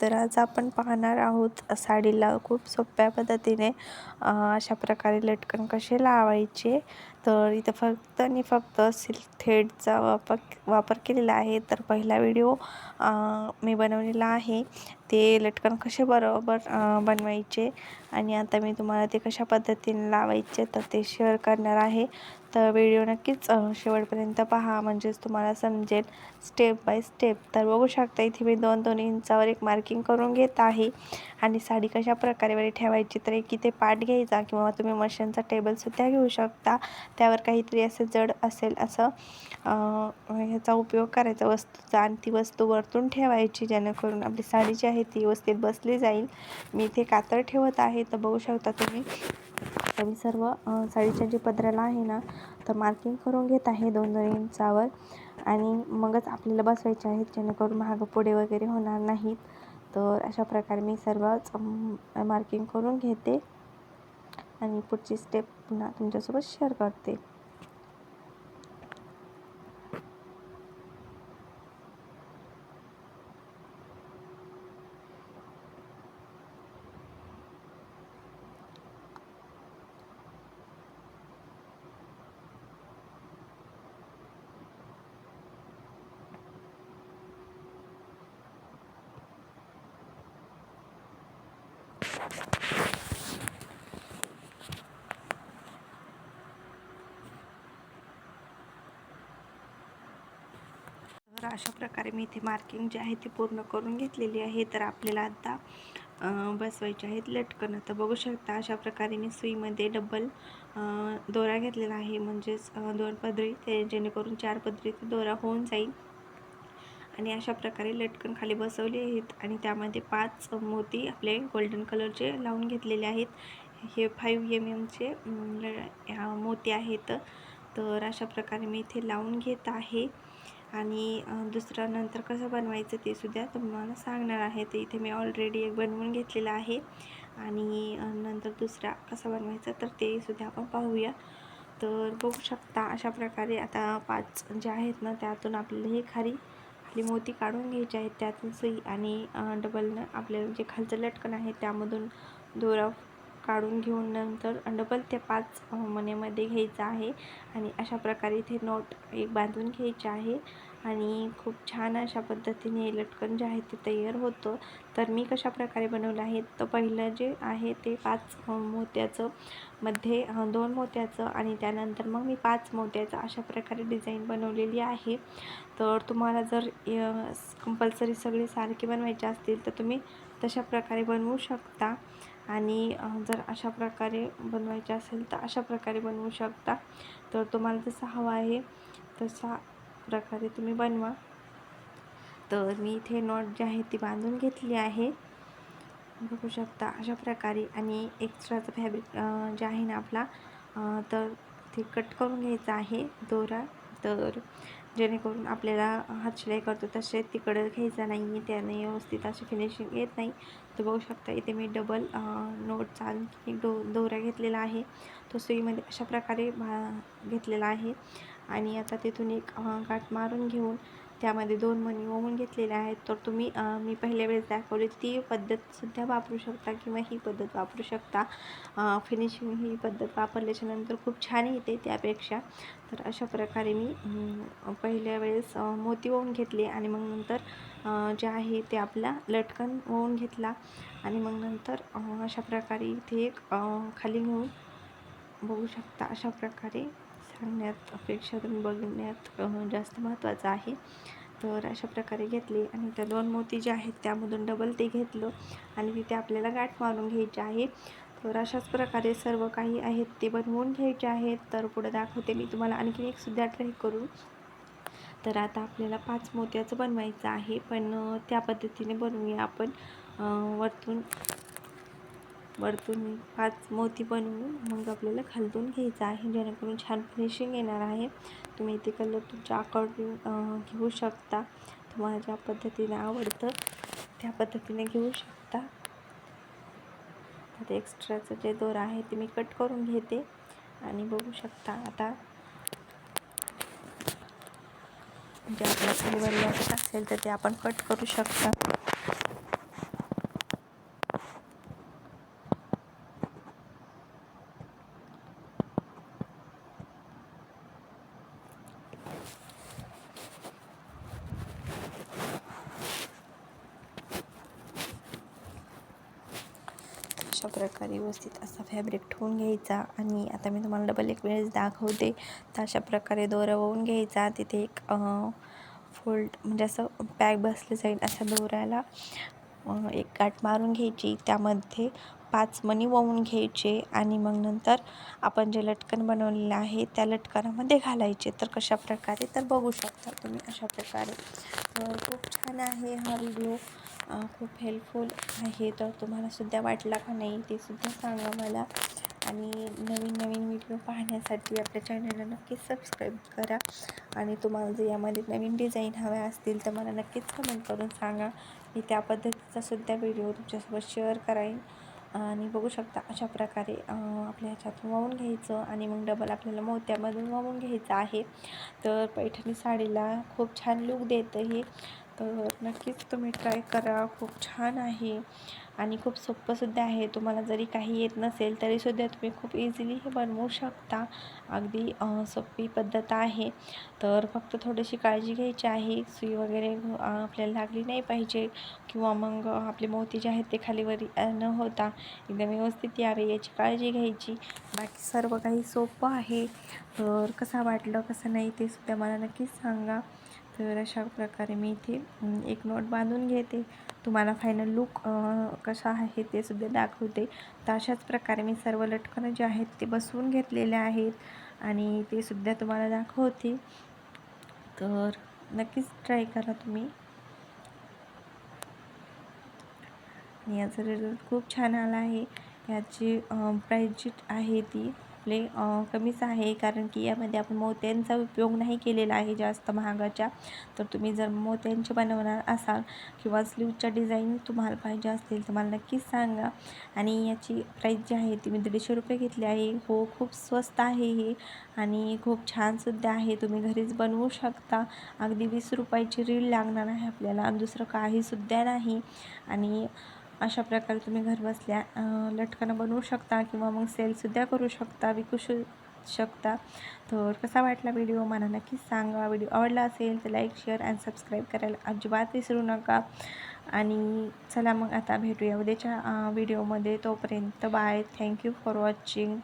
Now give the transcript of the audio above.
तर आज आपण पाहणार आहोत साडीला खूप सोप्या पद्धतीने अशा प्रकारे लटकन कसे लावायचे. तर इथं फक्त आणि फक्त सिल्क थ्रेडचा वापर वापर केलेला आहे. तर पहिला व्हिडिओ मी बनवलेला आहे. ते लटकन कसे बरोबर बनवायचे आणि आता मी तुम्हाला ते कशा पद्धतीने लावायचे तर ते शेअर करणार आहे. तर व्हिडिओ नक्कीच शेवटपर्यंत पहा. म्हणजेच तुम्हाला समजेल स्टेप बाय स्टेप तर बघू शकता इथे मी दोन दोन इंचावर एक मार्किंग करून घेत आहे. आणि साडी कशा प्रकारे वरी ठेवायची तर एक इथे पाठ घ्यायचा किंवा तुम्ही मशीनचा टेबलसुद्धा घेऊ शकता. त्यावर काहीतरी असं जड असेल असं ह्याचा उपयोग करायचा. वस्तूचा आणि ती वस्तू वरतून ठेवायची जेणेकरून आपली साडी जी आहे ती व्यवस्थित बसली जाईल. मी इथे कातर ठेवत आहे तर बघू शकता तुम्ही. मी सर्व साडीच्या जे पदराला आहे ना तर मार्किंग करून घेत आहे दोन दोन इंचावर. आणि मगच आपल्याला बसवायचे आहेत जेणेकरून महाग पुढे वगैरे होणार नाहीत. तर अशा प्रकारे मी सर्वच मार्किंग करून घेते. आणि पुढची स्टेप पुन्हा तुमच्यासोबत शेअर करते. you अशा प्रकारे मी इथे मार्किंग जे आहे ते पूर्ण करून घेतलेली आहे. तर आपल्याला आता बसवायचे आहेत लटकन. तर बघू शकता अशा प्रकारे मी सुईमध्ये डबल दोरा घेतलेला आहे. म्हणजेच दोन पदरी ते जेणेकरून चार पदरी ते दोरा होऊन जाईल. आणि अशा प्रकारे लटकन खाली बसवले आहेत. आणि त्यामध्ये पाच मोती आपले गोल्डन कलरचे लावून घेतलेले आहेत. हे फाईव्ह एम एमचे मोती आहेत. तर अशा प्रकारे मी इथे लावून घेत आहे. आणि दुसरं नंतर कसं बनवायचं ते सुद्धा तुम्हाला सांगणार आहे. तर इथे मी ऑलरेडी एक बनवून घेतलेलं आहे. आणि नंतर दुसरा कसा बनवायचा तर ते सुद्धा आपण पाहूया. तर बघू शकता अशा प्रकारे आता पाच जे आहेत ना त्यातून आपल्याला हे खारी खाली मोती काढून घ्यायचे आहेत त्यातून सुई आणि डबलनं आपल्याला जे खालचं लटकन आहे त्यामधून दोरा काढून घेऊन नंतर डबल त्या पाच मनेमध्ये घ्यायचं आहे आणि अशा प्रकारे इथे नोट एक बांधून घ्यायचे आहे आणि खूप छान अशा पद्धतीने लटकन जे आहे ते तयार होतं. तर मी कशा प्रकारे बनवलं आहे तर पहिलं जे आहे ते पाच मोत्याचं मध्ये दोन मोत्याचं आणि त्यानंतर मग मी पाच मोत्याचं अशा प्रकारे डिझाईन बनवलेली आहे. तर तुम्हाला जर कंपल्सरी सगळी सारखी बनवायचे असतील तर तुम्ही तशा प्रकारे बनवू शकता. आणि जर अशा प्रकारे बनवायचे असेल तर अशा प्रकारे बनवू शकता. तर तुम्हाला जसं हवा आहे तसा प्रकारे तुम्ही बनवा. तर मी इथे नॉट जी आहे ती बांधून घेतली आहे. बघू शकता अशा प्रकारे आणि एक्स्ट्राचं फॅब्रिक जे आहे ना आपला तर ते कट करून घ्यायचं आहे. दोरा तर जेणेकरून आपल्याला हात शिलाई करतो तसे तिकडं घ्यायचा नाही त्याने व्यवस्थित अशी फिनिशिंग येत नाही. तर बघू शकता इथे मी डबल नोटचा आणखी डो दोरा घेतलेला आहे. तो सुईमध्ये अशा प्रकारे भा घेतलेला आहे. आणि आता तिथून एक गाठ मारून घेऊन त्यामध्ये दोन मणी ओवून घेतलेले आहेत. तर तुम्ही मी पहिल्या वेळेस दाखवली ती पद्धतसुद्धा वापरू शकता किंवा ही पद्धत वापरू शकता. फिनिशिंग ही पद्धत वापरल्याच्यानंतर खूप छान येते त्यापेक्षा. तर अशा प्रकारे मी पहिल्या वेळेस मोती ओवून घेतले आणि मग नंतर जे आहे ते आपला लटकन ओवून घेतला. आणि मग नंतर अशा प्रकारे इथे एक खाली घेऊन बघू शकता. अशा प्रकारे करण्यात अपेक्षा करून बघण्यात जास्त महत्त्वाचं आहे. तर अशा प्रकारे घेतले आणि त्या दोन मोती जे आहेत त्यामधून डबल ते घेतलं आणि तिथे आपल्याला गाठ मारून घ्यायचे आहे. तर अशाच प्रकारे सर्व काही आहेत ते बनवून घ्यायचे आहेत. तर पुढे दाखवते मी तुम्हाला आणखी एक सुद्धा ट्राय करू. तर आता आपल्याला पाच मोत्याचं बनवायचं आहे. पण त्या पद्धतीने बनवूया आपण. वरतून वरतून पाच मोती बनवून मग आपल्याला खालतून घ्यायचं आहे. जेणेकरून छान फिनिशिंग येणार आहे. तुम्ही इथे कलर तुमच्या अकॉर्डिंग घेऊ शकता. तुम्हाला ज्या पद्धतीने आवडतं त्या पद्धतीने घेऊ शकता. आता एक्स्ट्राचं जे दोर आहे ते मी कट करून घेते आणि बघू शकता आता. जे आपल्या असेल तर ते आपण कट करू शकता. अशा प्रकारे व्यवस्थित असा फॅब्रिक ठेवून घ्यायचा आणि आता मी तुम्हाला डबल एक वेळेस दाखवते. तर अशा प्रकारे दोरा वळून घ्यायचा. तिथे एक फोल्ड म्हणजे असं पॅक बसलं जाईल अशा दोऱ्याला. एक गाठ मारून घ्यायची. त्यामध्ये पाच मणी वाहून घ्यायचे आणि मग नंतर आपण जे लटकन बनवलेलं आहे त्या लटकनामध्ये घालायचे. तर कशा प्रकारे? तर बघू शकता तुम्ही अशा प्रकारे. तर खूप छान आहे हा व्हिडिओ खूप हेल्पफुल आहे. तर तुम्हाला सुद्धा वाटला का नाही ते सुद्धा सांगा मला. आणि नवीन नवीन व्हिडिओ पाहण्यासाठी आपल्या चॅनलला नक्कीच सबस्क्राईब करा. आणि तुम्हाला जर यामध्ये नवीन डिझाईन हव्या असतील तर मला नक्कीच कमेंट करून सांगा. मी त्या पद्धतीचा सुद्धा व्हिडिओ तुमच्यासोबत शेअर कराईन आणि बघू शकता अशा प्रकारे आपल्या ह्याच्यातून वाहून घ्यायचं आणि मग डबल आपल्याला मोत्यामधून वाहून घ्यायचं आहे. तर पैठणी साडीला खूप छान लूक देतं हे. तर नक्कीच तुम्ही ट्राय करा. खूप छान आहे. आणि खूप सोप्पंसुद्धा आहे. तुम्हाला जरी काही येत नसेल तरीसुद्धा तुम्ही खूप इझिली हे बनवू शकता. अगदी सोपी पद्धत आहे. तर फक्त थोडीशी काळजी घ्यायची आहे. सुई वगैरे आपल्याला लागली नाही पाहिजे किंवा मग आपले मोती जे आहेत ते खालीवर न होता एकदम व्यवस्थित यावे याची काळजी घ्यायची. बाकी सर्व काही सोपं आहे. तर कसा वाटलं कसं नाही ते सुद्धा मला नक्कीच सांगा. तर अशा प्रकारे मी इथे एक नोट बांधून घेते. तुम्हाला फायनल लुक कसा आहे ते सुद्धा दाखवते. तर अशाच प्रकारे मी सर्व लटकनं जे आहेत ते बसवून घेतलेले आहेत आणि ते सुद्धा तुम्हाला दाखवते. तर नक्कीच ट्राय करा तुम्ही. आणि याचा रिझल्ट खूप छान आला आहे. याची प्राईस जी आहे ती आपले कमीच आहे. कारण की यामध्ये आपण मोत्यांचा उपयोग नाही केलेला आहे जास्त महागाच्या. तर तुम्ही जर मोत्यांचे बनवणार असाल किंवा स्लीवच्या डिझाईन तुम्हाला पाहिजे असतील तर मला नक्कीच सांगा. आणि याची प्राईस जी आहे ती मी दीडशे रुपये घेतली आहे. हो खूप स्वस्त आहे हे. आणि खूप छानसुद्धा आहे. तुम्ही घरीच बनवू शकता. अगदी वीस रुपयाची रील लागणार आहे आपल्याला. आणि दुसरं काहीसुद्धा नाही. आणि अशा प्रकारे तुम्ही घरबसल्या अं, लटकनं बनवू शकता किंवा मग सेलसुद्धा करू शकता विकू शु शकता. तर कसा वाटला व्हिडिओ मला नक्कीच सांगा. व्हिडिओ आवडला असेल तर लाईक शेअर अँड सबस्क्राईब करायला अजिबात विसरू नका. आणि चला मग आता भेटूया उद्याच्या व्हिडिओमध्ये तोपर्यंत बाय थँक्यू फॉर वॉचिंग